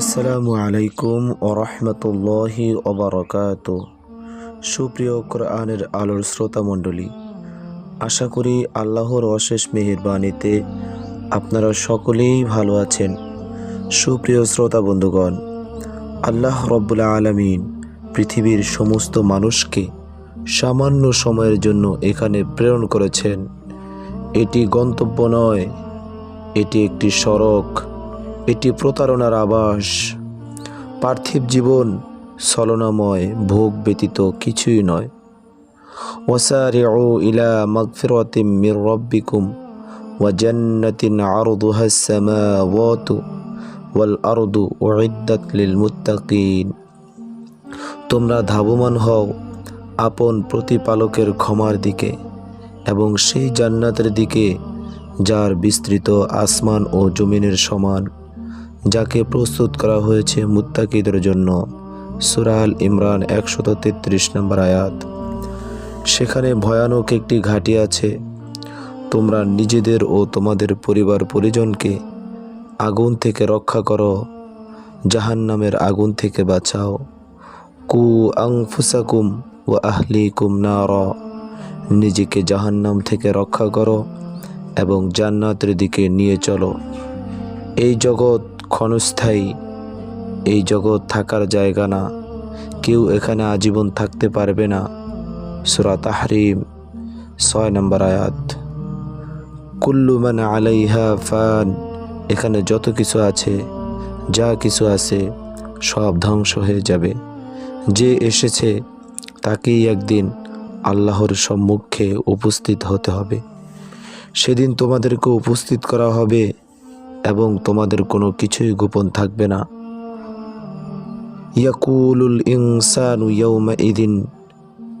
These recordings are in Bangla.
আসসালামু আলাইকুম ওরহমতুল্লাহি ওবরকাত। সুপ্রিয় কোরআনের আলোর শ্রোতা মণ্ডলী, আশা করি আল্লাহর অশেষ মেহেরবানিতে আপনারা সকলেই ভালো আছেন। সুপ্রিয় শ্রোতা বন্ধুগণ, আল্লাহ রব্বুল আলমিন পৃথিবীর সমস্ত মানুষকে সামান্য সময়ের জন্য এখানে প্রেরণ করেছেন। এটি গন্তব্য নয়, এটি একটি সড়ক। এটি প্রতারণার আবাস পার্থিব জীবন ছলনাময়, ভোগ ব্যতীত কিছুই নয়। ওয়াসারিউ ইলা মাগফিরাতিম মির রাব্বিকুম ওয়া জান্নাতিন আরদুহা আস-সামাওয়াতু ওয়াল আরদু উইদ্দাত লিল মুত্তাকিন। তোমরা ধাবমান হও আপন প্রতিপালকের ক্ষমার দিকে এবং সেই জান্নাতের দিকে, যার বিস্তৃত আসমান ও জমিনের সমান। যাকে প্রস্তুত করা হয়েছে মুত্তাকিদের জন্য। সুরাল ইমরান একশত তেত্রিশ নম্বর আয়াত। সেখানে ভয়ানক একটি ঘাঁটি আছে। তোমরা নিজেদের ও তোমাদের পরিবার পরিজনকে আগুন থেকে রক্ষা করো জাহান নামের আগুন থেকে বাঁচাও। কু আংফুসাকুম ও আহলিকুম নার। নিজেকে জাহান্নাম থেকে রক্ষা করো এবং জান্নাতের দিকে নিয়ে চলো। এই জগৎ ক্ষণস্থায়ী। এই জগৎ থাকার জায়গা না। কেউ এখানে আজীবন থাকতে পারবে না। সুরা তাহরিম, ছয় নম্বর আয়াত। কুল্লু মানে আলাইহা ফান, এখানে যত কিছু আছে, যা কিছু আছে, সব ধ্বংস হয়ে যাবে। যে এসেছে, তাকেই একদিন আল্লাহর সম্মুখে উপস্থিত হতে হবে। সেদিন তোমাদেরকে উপস্থিত করা হবে এবং তোমাদের কোনো কিছুই গোপন থাকবে না। ইয়াকুলুল ইনসানু ইয়াউমা ইদিন,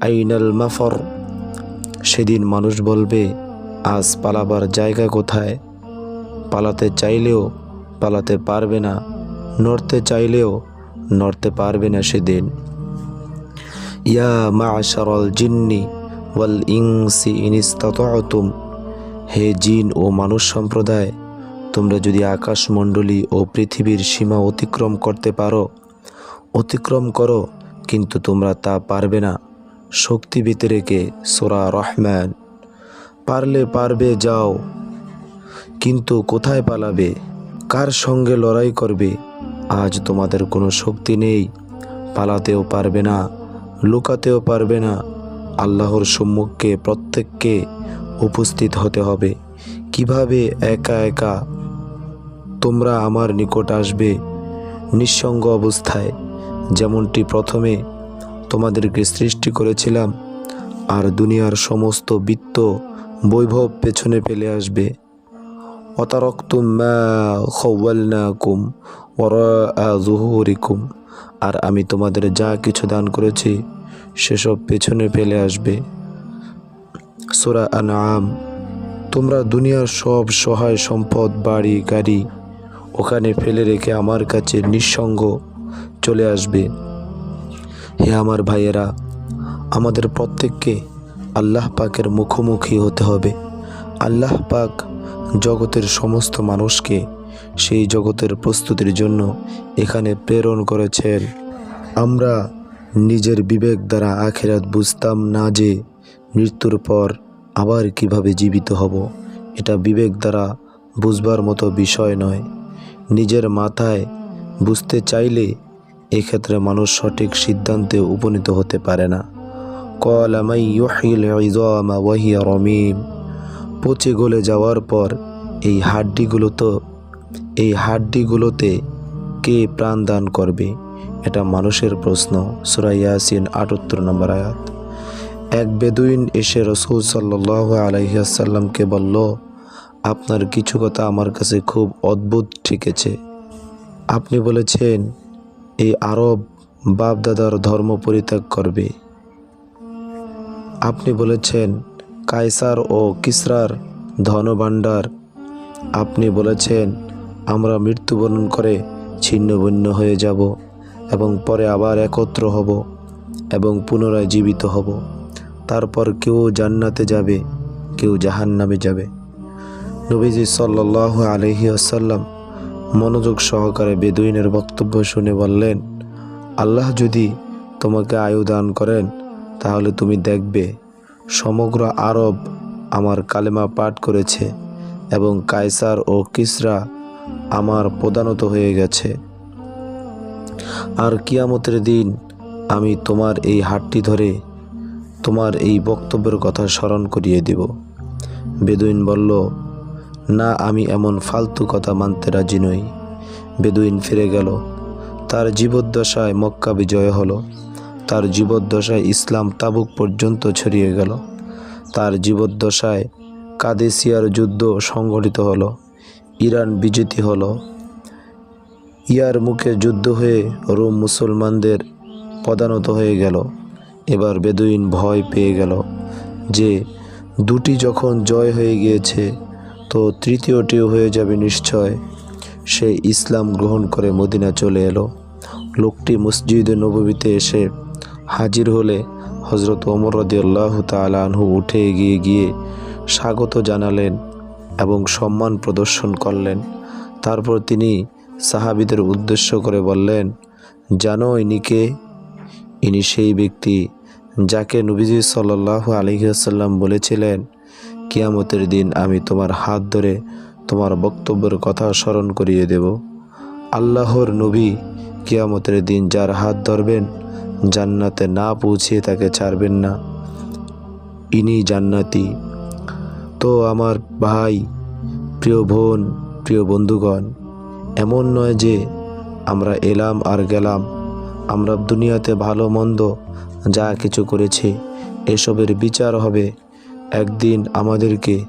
আইনাল মাফর, সেদিন মানুষ বলবে, আজ পালাবার জায়গা কোথায়? পালাতে চাইলেও পালাতে পারবে না, নড়তে চাইলেও নড়তে পারবে না সেদিন। ইয়া মাশারাল জিন্নি ওয়াল ইনসি ইনিস্তাতুম হে জিন ও মানুষ সম্প্রদায় তোমরা যদি আকাশমণ্ডলী ও পৃথিবীর সীমা অতিক্রম করতে পারো, অতিক্রম করো, কিন্তু তোমরা তা পারবে না। শক্তি ভিতরেকে সোরা রহমান। পারলে পারবে, যাও। কিন্তু কোথায় পালাবে? কার সঙ্গে লড়াই করবে? আজ তোমাদের কোনো শক্তি নেই। পালাতেও পারবে না, লুকাতেও পারবে না। আল্লাহর সম্মুখে প্রত্যেককে উপস্থিত হতে হবে। কীভাবে একা একা তোমরা আমার নিকট আসবে নিঃসঙ্গ অবস্থায়। যেমনটি প্রথমে তোমাদেরকে সৃষ্টি করেছিলাম, আর দুনিয়ার সমস্ত বৃত্ত বৈভব পেছনে ফেলে আসবে। অতারক্তুম খওয়ালনাকুম ওরিকুম আর আমি তোমাদের যা কিছু দান করেছি, সেসব পেছনে ফেলে আসবে। সোরা আনাম তোমরা দুনিয়ার সব সহায় সম্পদ, বাড়ি, গাড়ি ওখানে ফেলে রেখে আমার কাছে নিঃসঙ্গ চলে আসবে। হে আমার ভাইয়েরা, আমাদের প্রত্যেককে আল্লাহ পাকের মুখোমুখি হতে হবে। আল্লাহ পাক জগতের সমস্ত মানুষকে সেই জগতের প্রস্তুতির জন্য এখানে প্রেরণ করেছেন। আমরা নিজের বিবেক দ্বারা আখেরাত বুঝতাম না যে মৃত্যুর পর আবার কীভাবে জীবিত হব। এটা বিবেক দ্বারা বুঝবার মতো বিষয় নয়। নিজের মাথায় বুঝতে চাইলে এক্ষেত্রে মানুষ সঠিক সিদ্ধান্তে উপনীত হতে পারে না। কলামাই পচে গলে যাওয়ার পর এই হাড্ডিগুলো তো এই হাড্ডিগুলোতে কে প্রাণ দান করবে? এটা মানুষের প্রশ্ন। সুরাইয়াসিন আটাত্তর নম্বর আয়াত। এক বেদুইন এসে রসুল সাল্লাহ আলাইসাল্লামকে বলল আপনার কিছু কথা আমার কাছে খুব অদ্ভুত ঠিকেছে। আপনি বলেছেন, এই আরব বাপদাদার ধর্ম পরিত্যাগ করবে। আপনি বলেছেন, কায়সার ও কিসরার ধনভাণ্ডার। আপনি বলেছেন, আমরা মৃত্যুবরণ করে ছিন্ন ভিন্ন হয়ে যাব এবং পরে আবার একত্র হব এবং পুনরায় জীবিত হব। তারপর কেউ জান্নাতে যাবে, কেউ জাহান নামে যাবে। নবীজি সাল্লাহ আলহি আসাল্লাম মনোযোগ সহকারে বেদুইনের বক্তব্য শুনে বললেন, আল্লাহ যদি তোমাকে আয়ু দান করেন, তাহলে তুমি দেখবে সমগ্র আরব আমার কালেমা পাঠ করেছে এবং কায়সার ও কিসরা আমার প্রধানত হয়ে গেছে। আর কিয়ামতের দিন আমি তোমার এই হাটটি ধরে তোমার এই বক্তব্যের কথা স্মরণ করিয়ে দিব। বেদুইন বলল না আমি এমন ফালতু কথা মানতে রাজি নই। বেদুইন ফিরে গেল। তার জীবদ্দশায় মক্কা বিজয় হলো। তার জীবদ্দশায় ইসলাম তাবুক পর্যন্ত ছড়িয়ে গেল। তার জীবদ্দশায় কাদেসিয়ার যুদ্ধ সংঘটিত হলো। ইরান বিজেতি হলো। ইয়ার মুখে যুদ্ধ হয়ে রোম মুসলমানদের পদানত হয়ে গেল। এবার বেদুইন ভয় পেয়ে গেল যে দুটি যখন জয় হয়ে গিয়েছে তো তৃতীয়টিও হয়ে যাবে নিশ্চয়। সে ইসলাম গ্রহণ করে মদিনা চলে এলো। লোকটি মসজিদে নববীতে এসে হাজির হলে হজরত ওমর রদিয়াল্লাহ তালাহু উঠে এগিয়ে গিয়ে স্বাগত জানালেন এবং সম্মান প্রদর্শন করলেন। তারপর তিনি সাহাবিদের উদ্দেশ্য করে বললেন, জানো ইনিকে, ইনি সেই ব্যক্তি যাকে নবীজি সাল্লাহ আলহিহাসাল্লাম বলেছিলেন কিয়ামতের দিন আমি তোমার হাত ধরে তোমার বক্তব্যের কথা স্মরণ করিয়ে দেব। আল্লাহর নবী কিয়ামতের দিন যার হাত ধরবেন, জান্নাতে না পৌঁছিয়ে তাকে ছাড়বেন না। ইনি জান্নাতি। তো আমার ভাই, প্রিয় বোন, প্রিয় বন্ধুগণ, এমন নয় যে আমরা এলাম আর গেলাম। আমরা দুনিয়াতে ভালো মন্দ যা কিছু করেছি, এসবের বিচার হবে একদিন আমাদেরকে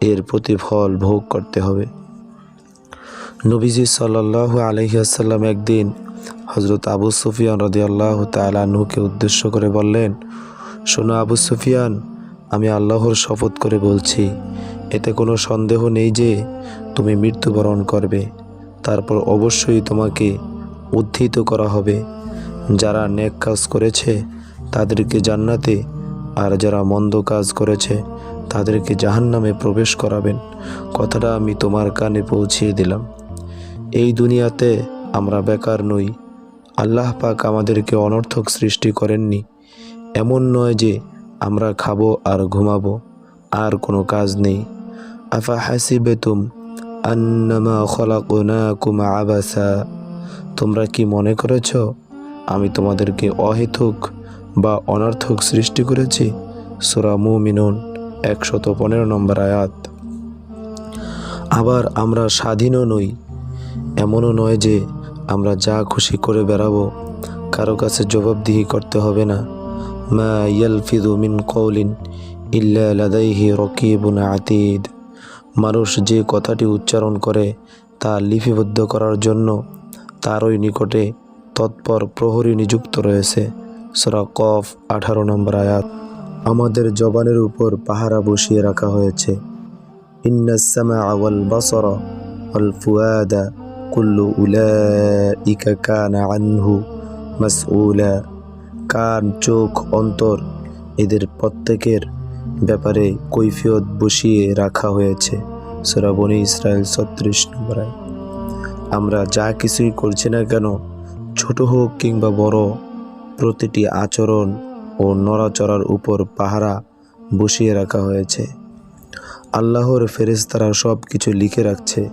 এর প্রতিফল ভোগ করতে হবে। নবীজি সাল্লাহ আলহিহাসাল্লাম একদিন হজরত আবু সুফিয়ান রদি আল্লাহ তালাহুকে উদ্দেশ্য করে বললেন, শোনো আবু সুফিয়ান, আমি আল্লাহর শপথ করে বলছি, এতে কোনো সন্দেহ নেই যে তুমি মৃত্যুবরণ করবে। তারপর অবশ্যই তোমাকে উদ্ধৃত করা হবে। যারা নেক কাজ করেছে তাদেরকে জান্নাতে আর যারা মন্দ কাজ করেছে, তাদেরকে জাহান্নামে প্রবেশ করাবেন। কথাটা আমি তোমার কানে পৌঁছিয়ে দিলাম। এই দুনিয়াতে আমরা বেকার নই। আল্লাহ পাক আমাদেরকে অনর্থক সৃষ্টি করেননি। এমন নয় যে আমরা খাব আর ঘুমাবো, আর কোনো কাজ নেই। আফা হাসিবেতুম আন্নামা খলাকুনাকুম আবাসা। তোমরা কি মনে করেছ, আমি তোমাদেরকে অহেতুক বা অনর্থক সৃষ্টি করেছি? সুরা মুমিনুন, একশত পনেরো নম্বর আয়াত। আবার আমরা স্বাধীনও নই, এমনও নয় যে আমরা যা খুশি করে বেড়াবো, কারও কাছে জবাবদিহি করতে হবে না। মা ইয়ালফিদু মিন কৌলিন ইল্লা লাদাইহি রকিবুন আতিদ। মানুষ যে কথাটি উচ্চারণ করে তা লিপিবদ্ধ করার জন্য তারই নিকটে তৎপর প্রহরী নিযুক্ত রয়েছে। সরা কফ আঠারো নম্বর আয়াত। আমাদের জবানের উপর পাহারা বসিয়ে রাখা হয়েছে। ইন্নাসামা ওয়াল বাসরা ওয়াল ফুয়াদা কুল্লু উলাইকা কানা আনহু মাসউলা। কান, চোখ, অন্তর এদের প্রত্যেকের ব্যাপারে কৈফিয়ত বসিয়ে রাখা হয়েছে। সুরাবনী ইসরায়েল ছত্রিশ নম্বর আমরা যা কিছুই করছি না কেন, ছোট হোক কিংবা বড় প্রতিটি আচরণ ও নড়াচড়ার উপর পাহারা বসিয়ে রাখা হয়েছে। আল্লাহর ফেরেশতারা সব কিছু লিখে রাখছে।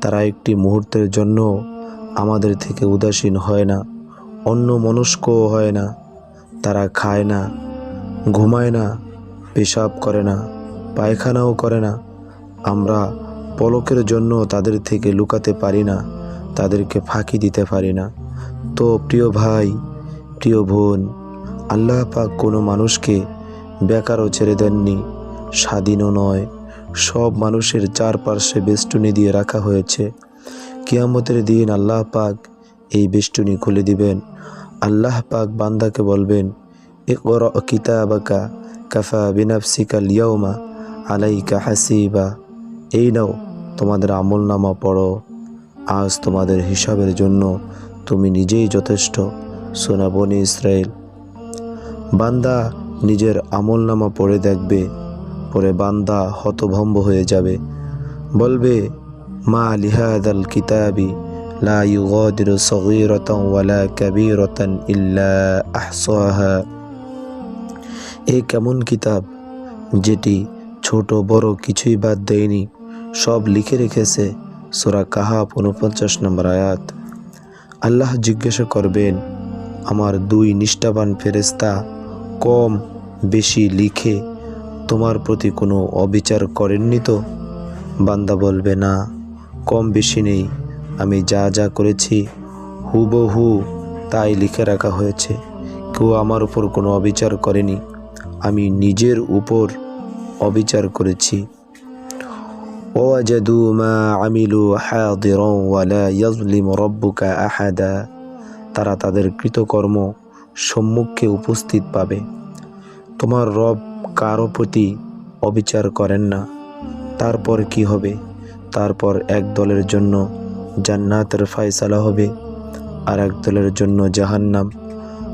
তারা একটি মুহূর্তের জন্য আমাদের থেকে উদাসীন হয় না, অন্য মনস্কও হয় না। তারা খায় না, ঘুমায় না, পেশাব করে না, পায়খানাও করে না। আমরা পলকের জন্য তাদের থেকে লুকাতে পারি না, তাদেরকে ফাঁকি দিতে পারি না। তো প্রিয় ভাই প্রিয় বোন, আল্লাহ পাক কোনো মানুষকে বেকারও ছেড়ে দেননি, স্বাধীনও নয়। সব মানুষের চারপার্শ্বে বেষ্টনী দিয়ে রাখা হয়েছে। কিয়ামতের দিন আল্লাহ পাক এই বেষ্টনী খুলে দিবেন। আল্লাহ পাক বান্দাকে বলবেন ইকর কিতাবাকা কাফা বিনাফসিকা লিয়াউমা আলাইকা হাসিবা। এই নাও, তোমাদের আমল নামা পড়ো। আজ তোমাদের হিসাবের জন্য তুমি নিজেই যথেষ্ট। সোনা বনি ইসরায়েল। বান্দা নিজের আমল নামা পড়ে দেখবে, পরে বান্দা হতভম্ব হয়ে যাবে। বলবে, মা লিহাদাল কিতাবি লা ইউগাদিরু সগীরাতান ওয়ালা কাবীরাতান ইল্লা আহসাহা। এই কেমন কিতাব, যেটি ছোট বড় কিছুই বাদ দেয়নি, সব লিখে রেখেছে সোরা কাহাব উনপঞ্চাশ নম্বর আয়াত। আল্লাহ জিজ্ঞাসা করবেন আমার দুই নিষ্ঠাবান ফেরেস্তা কম বেশি লিখে তোমার প্রতি কোনো অবিচার করেননি তো বান্দা বলবে না কম বেশি নেই আমি যা যা করেছি হুবহু তাই লিখে রাখা হয়েছে কেউ আমার উপর কোনো অবিচার করেনি আমি নিজের উপর অবিচার করেছি ووجدوا ما عملوا حاضرا ولا يظلم ربك أحدا তারা তাদের কৃতকর্ম সম্মুখে উপস্থিত পাবে। তোমার রব কারও প্রতি অবিচার করেন না। তারপর কি হবে? তারপর এক দলের জন্য জান্নাতের ফায়সালা হবে আর এক দলের জন্য জাহান্নাম।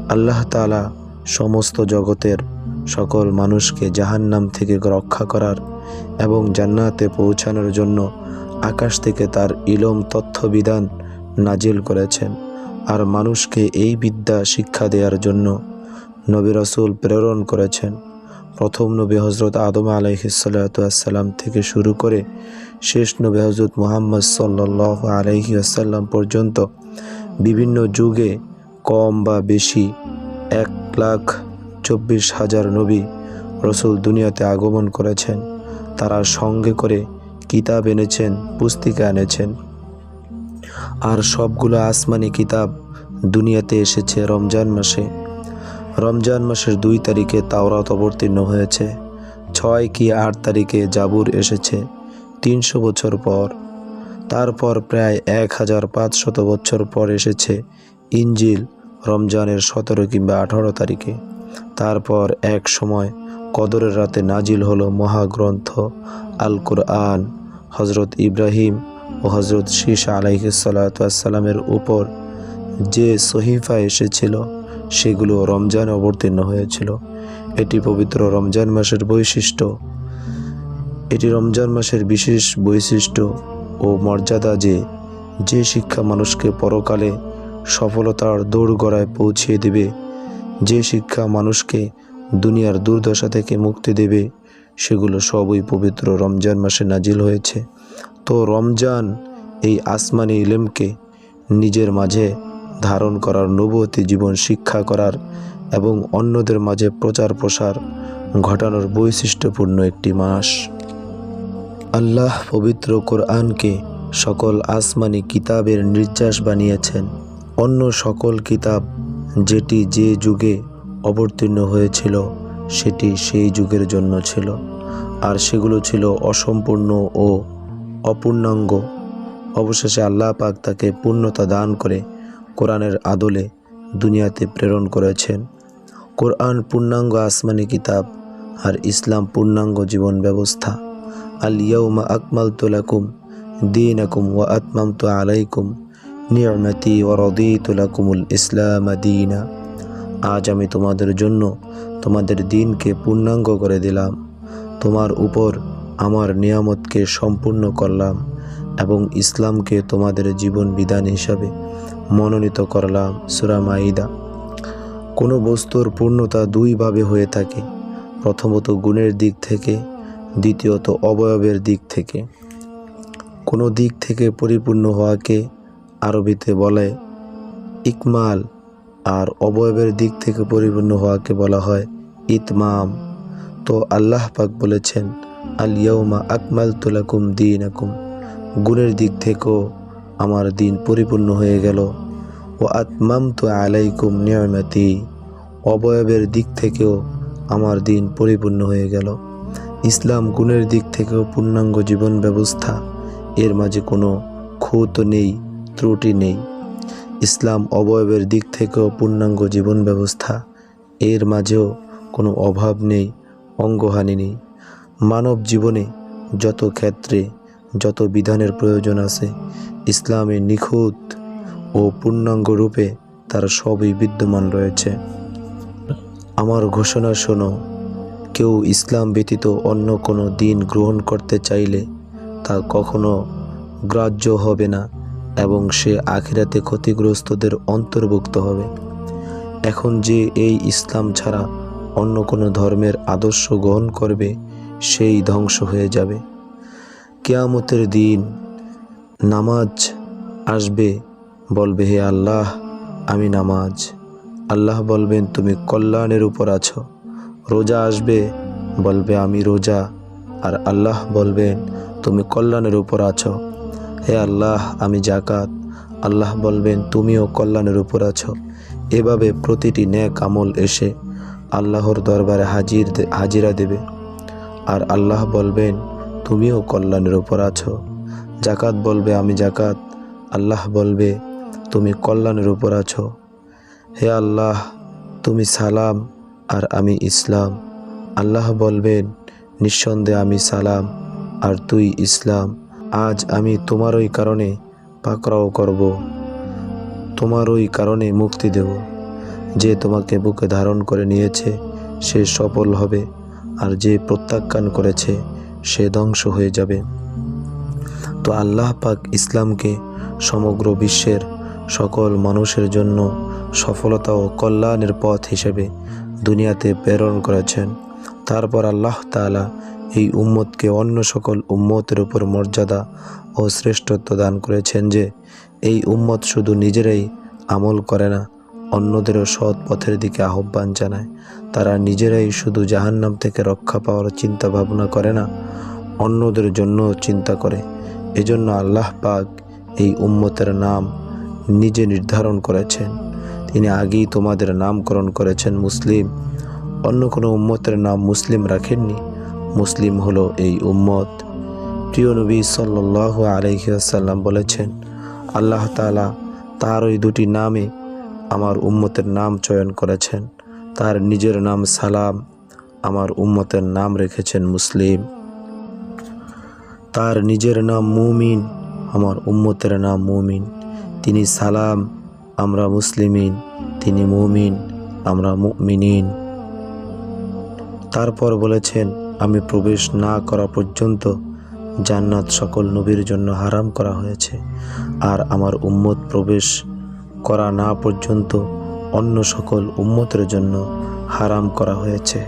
আল্লাহ তাআলা সমস্ত জগতের সকল মানুষকে জাহান্নাম থেকে রক্ষা করার এবং জান্নাতে পৌঁছানোর জন্য আকাশ থেকে তার ইলম তথ্যবিধান নাজিল করেছেন। আর মানুষকে এই বিদ্যা শিক্ষা দেওয়ার জন্য নবী রসুল প্রেরণ করেছেন। প্রথম নবী হজরত আদম আলাইহিসাল্লাম থেকে শুরু করে শেষ নবী হজরত মুহাম্মদ সাল্লাহ আলাইহি আসাল্লাম পর্যন্ত বিভিন্ন যুগে কম বা বেশি এক লাখ চব্বিশ হাজার নবী রসুল দুনিয়াতে আগমন করেছেন। তারা সঙ্গে করে কিতাব এনেছেন, পুস্তিকা এনেছেন। আর সবগুলো আসমানি কিতাব দুনিয়াতে এসেছে রমজান মাসে। রমজান মাসের দুই তারিখে তাওরাত অবতীর্ণ হয়েছে। ছয় কি আট তারিখে জাবুর এসেছে তিনশো বছর পর। তারপর প্রায় এক হাজার পাঁচশত বছর পর এসেছে ইঞ্জিল রমজানের সতেরো কিংবা আঠারো তারিখে। তারপর এক সময় কদরের রাতে নাজিল হলো মহাগ্রন্থ আল কুরআন হজরত ইব্রাহিম ও হজরত শীষ আলাইসাল্লামের উপর যে সহিফা এসেছিল, সেগুলো রমজান অবতীর্ণ হয়েছিল। এটি পবিত্র রমজান মাসের বৈশিষ্ট্য। এটি রমজান মাসের বিশেষ বৈশিষ্ট্য ও মর্যাদা যে যে শিক্ষা মানুষকে পরকালে সফলতার দৌড়গড়ায় পৌঁছিয়ে দেবে, যে শিক্ষা মানুষকে দুনিয়ার দুর্দশা থেকে মুক্তি দেবে, সেগুলো সবই পবিত্র রমজান মাসে নাজিল হয়েছে। তো রমজান এই আসমানি ইলেমকে নিজের মাঝে ধারণ করার নবতী জীবন শিক্ষা করার এবং অন্যদের মাঝে প্রচার প্রসার ঘটানোর বৈশিষ্ট্যপূর্ণ একটি মাস। আল্লাহ পবিত্র কোরআনকে সকল আসমানি কিতাবের নির্যাস বানিয়েছেন। অন্য সকল কিতাব যেটি যে যুগে অবতীর্ণ হয়েছিল, সেটি সেই যুগের জন্য ছিল। আর সেগুলো ছিল অসম্পূর্ণ ও অপূর্ণাঙ্গ। অবশেষে আল্লাহ পাক তাকে পূর্ণতা দান করে কোরআনের আদলে দুনিয়াতে প্রেরণ করেছেন। কোরআন পূর্ণাঙ্গ আসমানি কিতাব আর ইসলাম পূর্ণাঙ্গ জীবন ব্যবস্থা। আল ইয়াউমা আকমাল তুলাকুম দিন আকুম ওয়া আতমাম তো আলাইকুম নিয়মতি ও রদিতুলাকুমুল ইসলাম দিনা। আজ আমি তোমাদের জন্য তোমাদের দিনকে পূর্ণাঙ্গ করে দিলাম। তোমার উপর আমার নিয়ামতকে সম্পূর্ণ করলাম এবং ইসলামকে তোমাদের জীবন বিধান হিসাবে মনোনীত করলাম, সুরা মাইদা কোনো বস্তুর পূর্ণতা দুইভাবে হয়ে থাকে। প্রথমত গুণের দিক থেকে, দ্বিতীয়ত অবয়বের দিক থেকে। কোনো দিক থেকে পরিপূর্ণ হওয়াকে আরবিতে বলে ইকমাল, আর অবয়বের দিক থেকে পরিপূর্ণ হওয়াকে বলা হয় ইতমাম। তো আল্লাহ পাক বলেছেন আল ইয়াউমা আকমাল তুলাকুম দিন আকুম গুণের দিক থেকেও আমার দিন পরিপূর্ণ হয়ে গেল। ও আতমাম তো আলাইকুম নিয়মাতি অবয়বের দিক থেকেও আমার দিন পরিপূর্ণ হয়ে গেল। ইসলাম গুণের দিক থেকেও পূর্ণাঙ্গ জীবন ব্যবস্থা। এর মাঝে কোনো খুঁত নেই, ত্রুটি নেই। ইসলাম অবয়বের দিক থেকেও পূর্ণাঙ্গ জীবন ব্যবস্থা। এর মাঝেও কোনো অভাব নেই, অঙ্গহানি নেই। মানব জীবনে যত ক্ষেত্রে, যত বিধানের প্রয়োজন আছে, ইসলামে নিখুঁত ও পূর্ণাঙ্গ রূপে তার সবই বিদ্যমান রয়েছে। আমার ঘোষণা শোনো, কেউ ইসলাম ব্যতীত অন্য কোনো দিন গ্রহণ করতে চাইলে তা কখনো গ্রাহ্য হবে না এবং সে আখিরাতে ক্ষতিগ্রস্তদের অন্তর্ভুক্ত হবে। এখন যে এই ইসলাম ছাড়া অন্য কোনো ধর্মের আদর্শ গ্রহণ করবে সেই ধ্বংস হয়ে যাবে। কেয়ামতের দিন নামাজ আসবে। বলবে, হে আল্লাহ, আমি নামাজ। আল্লাহ বলবেন, তুমি কল্যাণের উপর আছো, রোজা আসবে। বলবে, আমি রোজা। আর আল্লাহ বলবেন, তুমি কল্যাণের উপর আছো। হে আল্লাহ, আমি জাকাত আল্লাহ বলবেন, তুমিও কল্যাণের উপর আছো। এভাবে প্রতিটি ন্যাক আমল এসে আল্লাহর দরবারে হাজির হাজিরা দেবে। আর আল্লাহ বলবেন, তুমিও কল্যাণের উপর আছো। জাকাত বলবে, আমি জাকাত আল্লাহ বলবে, তুমি কল্যাণের উপর আছো। হে আল্লাহ, তুমি সালাম আর আমি ইসলাম। আল্লাহ বলবেন, নিঃসন্দেহে আমি সালাম আর তুই ইসলাম। আজ আমি তোমারই কারণে পাকড়াও করব। তোমারই কারণে মুক্তি দেব। যে তোমাকে বুকে ধারণ করে নিয়েছে, সে সফল হবে। আর যে প্রত্যাখ্যান করেছে, সে ধ্বংস হয়ে যাবে। তো আল্লাহ পাক ইসলামকে সমগ্র বিশ্বের সকল মানুষের জন্য সফলতা ও কল্যাণের পথ হিসেবে দুনিয়াতে প্রেরণ করেছেন। তারপর আল্লাহ তাআলা এই উম্মতকে অন্য সকল উম্মতের উপর মর্যাদা ও শ্রেষ্ঠত্ব দান করেছেন যে, এই উম্মত শুধু নিজেরাই আমল করে না অন্যদেরও সৎ পথের দিকে আহ্বান জানায়। তারা নিজেরাই শুধু জাহান্নাম থেকে রক্ষা পাওয়ার চিন্তা ভাবনা করে না, অন্যদের জন্য চিন্তা করে। এজন্য আল্লাহ পাক এই উম্মতের নাম নিজে নির্ধারণ করেছেন। তিনি আগেই তোমাদের নামকরণ করেছেন মুসলিম। অন্য কোনো উম্মতের নাম মুসলিম রাখেননি। মুসলিম হলো এই উম্মত। প্রিয় নবী সাল্লাহ আলহিহাসাল্লাম বলেছেন, আল্লাহ তাআলা তার ওই দুটি নামে আমার উম্মতের নাম চয়ন করেছেন। তার নিজের নাম সালাম, আমার উম্মতের নাম রেখেছেন মুসলিম। তার নিজের নাম মুমিন, আমার উম্মতের নাম মুমিন। তিনি সালাম, আমরা মুসলিমিন। তিনি মুমিন, আমরা মুমিনিন। তারপর বলেছেন, আমি প্রবেশ না করা পর্যন্ত জান্নাত সকল নবীর জন্য হারাম করা হয়েছে। আর আমার উম্মত প্রবেশ করা না পর্যন্ত অন্য সকল উম্মতের জন্য হারাম করা হয়েছে।